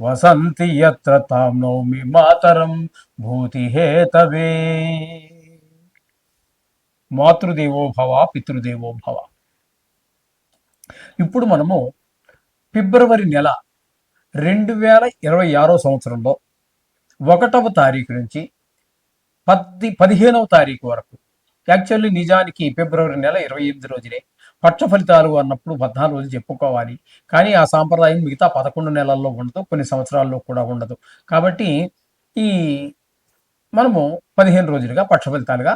వసంతి ఎత్ర తాం నౌమి మాతరం భూతిహేతవే మాతృదేవో భవ పితృదేవో భవ. ఇప్పుడు మనము ఫిబ్రవరి నెల రెండు వేల ఇరవై ఆరో సంవత్సరంలో ఒకటవ తారీఖు నుంచి పద్ది పదిహేనవ తారీఖు వరకు. యాక్చువల్లీ నిజానికి ఫిబ్రవరి నెల ఇరవై ఎనిమిది రోజునే. పక్ష ఫలితాలు అన్నప్పుడు పద్నాలుగు రోజులు చెప్పుకోవాలి. కానీ ఆ సాంప్రదాయం మిగతా పదకొండు నెలల్లో ఉండదు కొన్ని సంవత్సరాల్లో కూడా ఉండదు. కాబట్టి ఈ మనము పదిహేను రోజులుగా పక్ష ఫలితాలుగా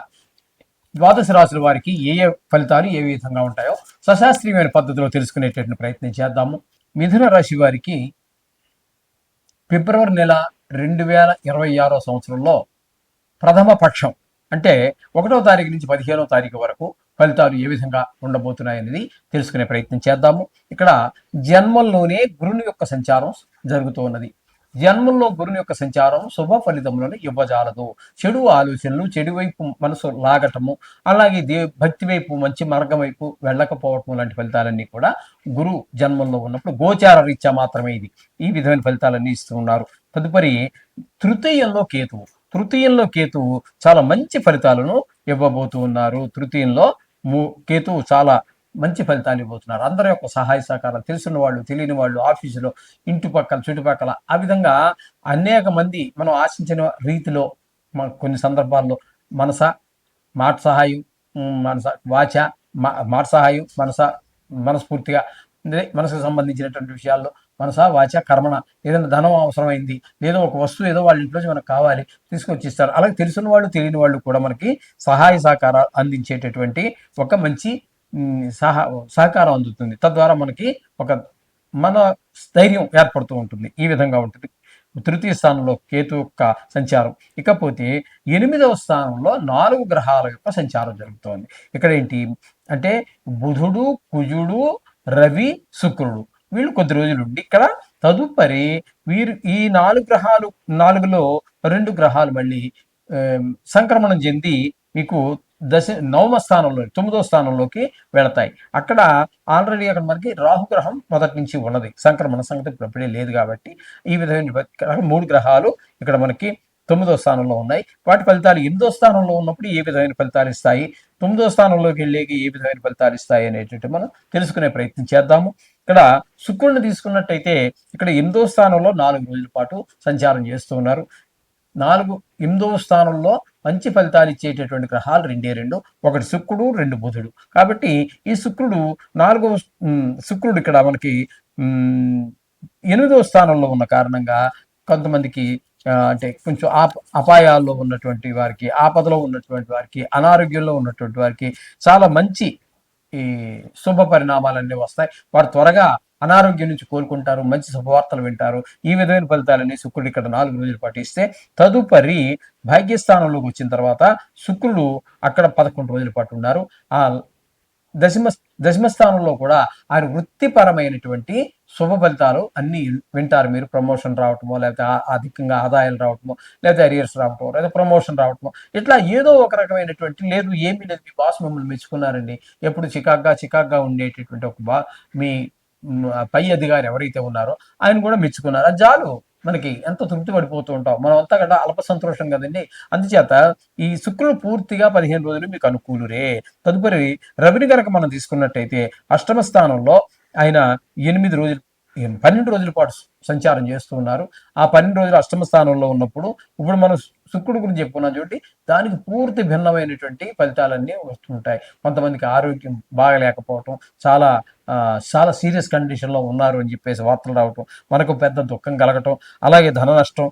ద్వాదశ రాశుల వారికి ఏ ఏ ఫలితాలు ఏ విధంగా ఉంటాయో సశాస్త్రీయమైన పద్ధతిలో తెలుసుకునేటటువంటి ప్రయత్నం చేద్దాము. మిథున రాశి వారికి ఫిబ్రవరి నెల రెండు వేల ఇరవై ఆరో సంవత్సరంలో ప్రథమ పక్షం అంటే ఒకటో తారీఖు నుంచి పదిహేనో తారీఖు వరకు ఫలితాలు ఏ విధంగా ఉండబోతున్నాయనేది తెలుసుకునే ప్రయత్నం చేద్దాము. ఇక్కడ జన్మంలోనే గురుని యొక్క సంచారం జరుగుతూ ఉన్నది. జన్మంలో గురుని యొక్క సంచారం శుభ ఫలితములను ఇవ్వజాలదు. చెడు ఆలోచనలు చెడు వైపు మనసు లాగటము అలాగే దే భక్తి వైపు మంచి మార్గం వైపు వెళ్ళకపోవటం లాంటి ఫలితాలన్నీ కూడా గురు జన్మంలో ఉన్నప్పుడు గోచార రీత్యా మాత్రమే ఇది. ఈ విధమైన ఫలితాలన్నీ ఇస్తూ ఉన్నారు. తదుపరి తృతీయంలో కేతువు. తృతీయంలో కేతువు చాలా మంచి ఫలితాలను ఇవ్వబోతూ ఉన్నారు. తృతీయంలో కేతువు చాలా మంచి ఫలితాలు ఇవ్వబోతున్నారు. అందరి యొక్క సహాయ సహకారాలు తెలిసిన వాళ్ళు తెలియని వాళ్ళు ఆఫీసులో ఇంటి పక్కల చుట్టుపక్కల ఆ విధంగా అనేక మంది మనం ఆశించిన రీతిలో మన కొన్ని సందర్భాల్లో మనస మాట సహాయం మనస వాచ మా- మాట సహాయం మనస మనస్ఫూర్తిగా మనసుకు సంబంధించినటువంటి విషయాల్లో మనస వాచ కర్మణ ఏదైనా ధనం అవసరమైంది లేదా ఒక వస్తువు ఏదో వాళ్ళ ఇంట్లో మనకు కావాలి తీసుకొచ్చి ఇస్తారు అలాగే తెలిసిన వాళ్ళు తెలియని వాళ్ళు కూడా మనకి సహాయ సహకారాలు అందించేటటువంటి ఒక మంచి సహా సహకారం అందుతుంది. తద్వారా మనకి ఒక మన స్థైర్యం ఏర్పడుతూ ఉంటుంది. ఈ విధంగా ఉంటుంది. తృతీయ స్థానంలో కేతు యొక్క సంచారం. ఇకపోతే ఎనిమిదవ స్థానంలో నాలుగు గ్రహాల యొక్క సంచారం జరుగుతోంది. ఇక్కడ ఏంటి? అంటే బుధుడు కుజుడు రవి శుక్రుడు. వీళ్ళు కొద్ది రోజులు ఉండి ఇక్కడ తదుపరి వీరు ఈ నాలుగు గ్రహాలు నాలుగులో రెండు గ్రహాలు మళ్ళీ సంక్రమణం చెంది మీకు దశ నవమ స్థానంలో తొమ్మిదో స్థానంలోకి వెళతాయి. అక్కడ ఆల్రెడీ అక్కడ మనకి రాహుగ్రహం మొదటి నుంచి ఉన్నది. సంక్రమణ సంగతి ఇప్పుడు లేదు కాబట్టి ఈ విధమైన మూడు గ్రహాలు ఇక్కడ మనకి తొమ్మిదో స్థానంలో ఉన్నాయి. వాటి ఫలితాలు ఎనిమిదో స్థానంలో ఉన్నప్పుడు ఏ విధమైన ఫలితాలు ఇస్తాయి? తొమ్మిదో స్థానంలోకి వెళ్ళేకి ఏ విధమైన ఫలితాలు ఇస్తాయి అనేటువంటి మనం తెలుసుకునే ప్రయత్నం చేద్దాము. ఇక్కడ శుక్రుడిని తీసుకున్నట్టయితే ఇక్కడ ఎనిమిదో స్థానంలో నాలుగు రోజుల పాటు సంచారం చేస్తూ ఉన్నారు. నాలుగు ఎనిమిదవ స్థానంలో మంచి ఫలితాలు ఇచ్చేటటువంటి గ్రహాలు రెండే రెండు. ఒకటి శుక్రుడు రెండు బుధుడు. కాబట్టి ఈ శుక్రుడు నాలుగవ శుక్రుడు ఇక్కడ మనకి ఎనిమిదో ఎనిమిదవ స్థానంలో ఉన్న కారణంగా కొంతమందికి అంటే కొంచెం ఆప అపాయాల్లో ఉన్నటువంటి వారికి ఆపదలో ఉన్నటువంటి వారికి అనారోగ్యంలో ఉన్నటువంటి వారికి చాలా మంచి ఈ శుభ పరిణామాలన్నీ వస్తాయి. వారు త్వరగా అనారోగ్యం నుంచి కోలుకుంటారు మంచి శుభవార్తలు వింటారు. ఈ విధమైన ఫలితాలని శుక్రుడు ఇక్కడ నాలుగు రోజులు పాటిస్తే తదుపరి భాగ్యస్థానంలోకి వచ్చిన తర్వాత శుక్రుడు అక్కడ పదకొండు రోజుల పాటు ఉన్నారు. ఆ దశమ దశమ స్థానంలో కూడా ఆయన వృత్తిపరమైనటువంటి శుభ ఫలితాలు అన్ని వింటారు. మీరు ప్రమోషన్ రావటమో లేకపోతే అధికంగా ఆదాయాలు రావటమో లేదా అరియర్స్ రావటమో లేదా ప్రమోషన్ రావటమో ఇట్లా ఏదో ఒక రకమైనటువంటి లేదు ఏమీ లేదు. మీ బాస్ మిమ్మల్ని మెచ్చుకున్నారండి. ఎప్పుడు చికాగ్గా చికాగ్గా ఉండేటటువంటి ఒక బా మీ పై అధికారి ఎవరైతే ఉన్నారో ఆయన కూడా మెచ్చుకున్నారు. అది చాలు. మనకి ఎంత తృప్తి పడిపోతూ ఉంటాం. మనం అంతా కదా అల్ప సంతోషం కదండి. అందుచేత ఈ శుక్రుడు పూర్తిగా పదిహేను రోజులు మీకు అనుకూలురే. తదుపరి రవిని కనుక మనం తీసుకున్నట్టయితే అష్టమ స్థానంలో ఆయన ఎనిమిది రోజులు పన్నెండు రోజుల పాటు సంచారం చేస్తూ ఉన్నారు. ఆ పన్నెండు రోజులు అష్టమ స్థానంలో ఉన్నప్పుడు ఇప్పుడు మనం శుక్రుడు గురించి చెప్పుకున్నాం చోటి దానికి పూర్తి భిన్నమైనటువంటి ఫలితాలన్నీ వస్తుంటాయి. కొంతమందికి ఆరోగ్యం బాగలేకపోవటం చాలా చాలా సీరియస్ కండిషన్లో ఉన్నారు అని చెప్పేసి వార్తలు రావటం మనకు పెద్ద దుఃఖం కలగటం అలాగే ధన నష్టం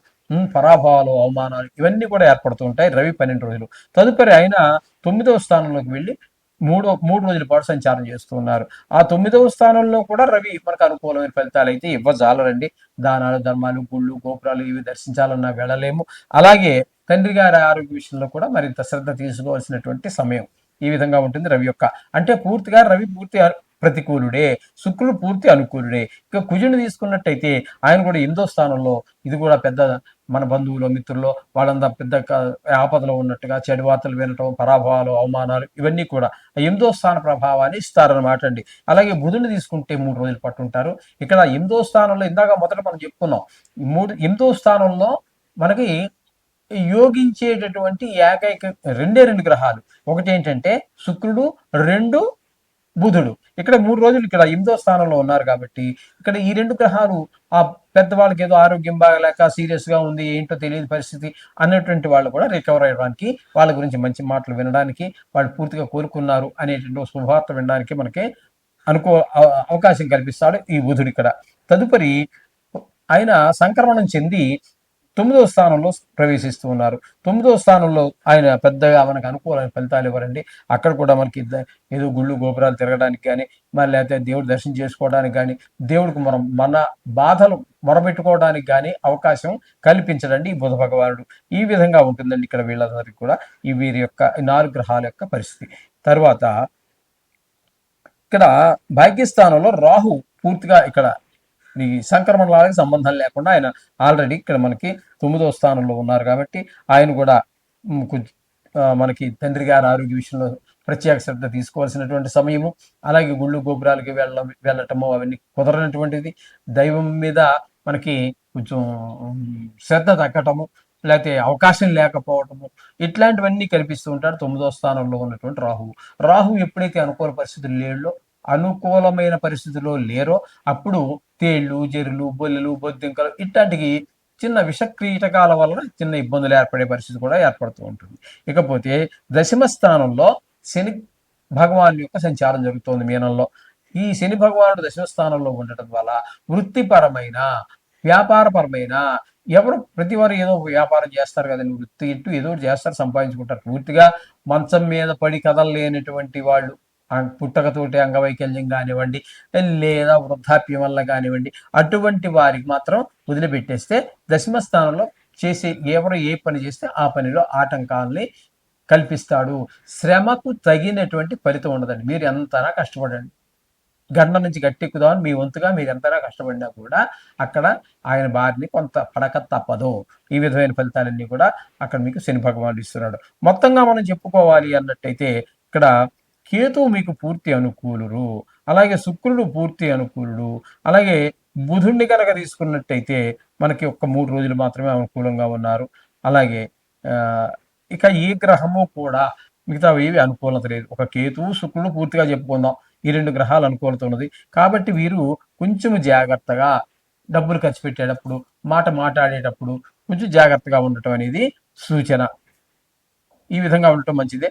పరాభవాలు అవమానాలు ఇవన్నీ కూడా ఏర్పడుతూ ఉంటాయి రవి పన్నెండు రోజులు. తదుపరి ఆయన తొమ్మిదవ స్థానంలోకి వెళ్ళి మూడో మూడు రోజుల పాటు సంచారం చేస్తున్నారు. ఆ తొమ్మిదవ స్థానంలో కూడా రవి మనకు అనుకూలమైన ఫలితాలు అయితే ఇవ్వజాలరండి. దానాలు ధర్మాలు గుళ్ళు గోపురాలు ఇవి దర్శించాలన్నా వెళ్ళలేము. అలాగే తండ్రి గారి ఆరోగ్య విషయంలో కూడా మరింత శ్రద్ధ తీసుకోవాల్సినటువంటి సమయం ఈ విధంగా ఉంటుంది రవి యొక్క. అంటే పూర్తిగా రవి పూర్తి ప్రతికూలుడే శుక్రుడు పూర్తి అనుకూలుడే. ఇక కుజుని తీసుకున్నట్టయితే ఆయన కూడా ఎనిమిదో స్థానంలో ఇది కూడా పెద్ద మన బంధువులు మిత్రులు వాళ్ళంతా పెద్ద ఆపదలో ఉన్నట్టుగా చెడు వార్తలు వినటం పరాభవాలు అవమానాలు ఇవన్నీ కూడా ఆ ఎనిమిదో స్థాన ప్రభావాన్ని ఇస్తారన్నమాట అండి. అలాగే బుధుని తీసుకుంటే మూడు రోజులు పట్టుంటారు ఇక్కడ ఎనిమిదో స్థానంలో ఇందాక మొదట మనం చెప్పుకున్నాం. మూడు ఎనిమిదో స్థానంలో మనకి యోగించేటటువంటి ఏకైక రెండే రెండు గ్రహాలు. ఒకటి ఏంటంటే శుక్రుడు రెండు బుధుడు. ఇక్కడ మూడు రోజులు ఇక్కడ ఎనిమిదో స్థానంలో ఉన్నారు కాబట్టి ఇక్కడ ఈ రెండు గ్రహాలు ఆ పెద్దవాళ్ళకి ఏదో ఆరోగ్యం బాగలేక సీరియస్గా ఉంది ఏంటో తెలియని పరిస్థితి అన్నటువంటి వాళ్ళు కూడా రికవర్ అయ్యడానికి వాళ్ళ గురించి మంచి మాటలు వినడానికి వాళ్ళు పూర్తిగా కోరుకున్నారు అనేటువంటి శుభవార్త వినడానికి మనకి అనుకో అవ- అవకాశం కల్పిస్తాడు ఈ బుధుడు ఇక్కడ. తదుపరి ఆయన సంక్రమణం చెంది తొమ్మిదో స్థానంలో ప్రవేశిస్తూ ఉన్నారు. తొమ్మిదో స్థానంలో ఆయన పెద్దగా మనకు అనుకూలమైన ఫలితాలు ఇవ్వరండి. అక్కడ కూడా మనకి ఏదో గుళ్ళు గోపురాలు తిరగడానికి కానీ మరి లేకపోతే దేవుడు దర్శనం చేసుకోవడానికి కానీ దేవుడికి మనం మన బాధలు మొరబెట్టుకోవడానికి కానీ అవకాశం కల్పించడండి ఈ బుధ భగవానుడు. ఈ విధంగా ఉంటుందండి ఇక్కడ వీళ్ళందరికీ కూడా ఈ వీరి యొక్క నాలుగు గ్రహాల యొక్క పరిస్థితి. తర్వాత ఇక్కడ భాగ్యస్థానంలో రాహు పూర్తిగా ఇక్కడ ఈ సంక్రమణాలకు సంబంధం లేకుండా ఆయన ఆల్రెడీ ఇక్కడ మనకి తొమ్మిదో స్థానంలో ఉన్నారు కాబట్టి ఆయన కూడా మనకి తండ్రి గారి ఆరోగ్య విషయంలో ప్రత్యేక శ్రద్ధ తీసుకోవాల్సినటువంటి సమయము. అలాగే గుళ్ళు గోపురాలకి వెళ్ళ వెళ్ళటము అవన్నీ కుదరనటువంటిది. దైవం మీద మనకి కొంచెం శ్రద్ధ తగ్గటము లేకపోతే అవకాశం లేకపోవటము ఇట్లాంటివన్నీ కల్పిస్తూ ఉంటాడు తొమ్మిదో స్థానంలో ఉన్నటువంటి రాహువు. రాహు ఎప్పుడైతే అనుకూల పరిస్థితులు లేడో అనుకూలమైన పరిస్థితుల్లో లేరో అప్పుడు తేళ్ళు జెర్రులు బొల్లెలు బొద్దింకలు ఇట్లాంటివి చిన్న విషక్రీటకాల వలన చిన్న ఇబ్బందులు ఏర్పడే పరిస్థితి కూడా ఏర్పడుతూ ఉంటుంది. ఇకపోతే దశమ స్థానంలో శని భగవాన్ యొక్క సంచారం జరుగుతోంది మీనంలో. ఈ శని భగవానుడు దశమ స్థానంలో ఉండటం వల్ల వృత్తిపరమైన వ్యాపారపరమైన ఎవరు ప్రతి వారు ఏదో వ్యాపారం చేస్తారు కదండి. వృత్తి ఇటు ఏదో ఒకటి చేస్తారు సంపాదించుకుంటారు. పూర్తిగా మంచం మీద పడి కదలలేనటువంటి వాళ్ళు పుట్టకతోటి అంగవైకల్యం కానివ్వండి లేదా వృద్ధాప్యం వల్ల కానివ్వండి అటువంటి వారికి మాత్రం వదిలిపెట్టేస్తే దశమ స్థానంలో చేసే ఎవరు ఏ పని చేస్తే ఆ పనిలో ఆటంకాలని కల్పిస్తాడు. శ్రమకు తగినటువంటి ఫలితం ఉండదండి. మీరు ఎంతనా కష్టపడండి. గండ నుంచి గట్టెక్కుదామని మీ వంతుగా మీరు ఎంతనా కష్టపడినా కూడా అక్కడ ఆయన బారిని కొంత పడక తప్పదు. ఈ విధమైన ఫలితాలన్నీ కూడా అక్కడ మీకు శని భగవానుడు ఇస్తున్నాడు. మొత్తంగా మనం చెప్పుకోవాలి అన్నట్టయితే ఇక్కడ కేతువు మీకు పూర్తి అనుకూలుడు అలాగే శుక్రుడు పూర్తి అనుకూలుడు అలాగే బుధుణ్ణి కనుక తీసుకున్నట్టయితే మనకి ఒక్క మూడు రోజులు మాత్రమే అనుకూలంగా ఉన్నారు. అలాగే ఇక ఏ గ్రహము కూడా మిగతా ఏవి అనుకూలత లేదు. ఒక కేతువు శుక్రుడు పూర్తిగా చెప్పుకుందాం. ఈ రెండు గ్రహాలు అనుకూలత ఉన్నది. కాబట్టి వీరు కొంచెం జాగ్రత్తగా డబ్బులు ఖర్చు పెట్టేటప్పుడు మాట మాట్లాడేటప్పుడు కొంచెం జాగ్రత్తగా ఉండటం అనేది సూచన. ఈ విధంగా ఉండటం మంచిదే.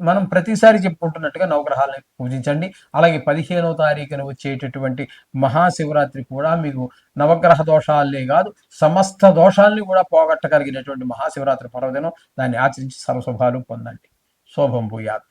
మనం ప్రతిసారి చెప్పుకుంటున్నట్టుగా నవగ్రహాలను పూజించండి. అలాగే పదిహేనవ తారీఖున వచ్చేటటువంటి మహాశివరాత్రి కూడా మీకు నవగ్రహ దోషాలే కాదు సమస్త దోషాల్ని కూడా పోగొట్టగలిగినటువంటి మహాశివరాత్రి పర్వదినం. దాన్ని ఆచరించి సర్వశుభాలు పొందండి. శోభం భూయాత్.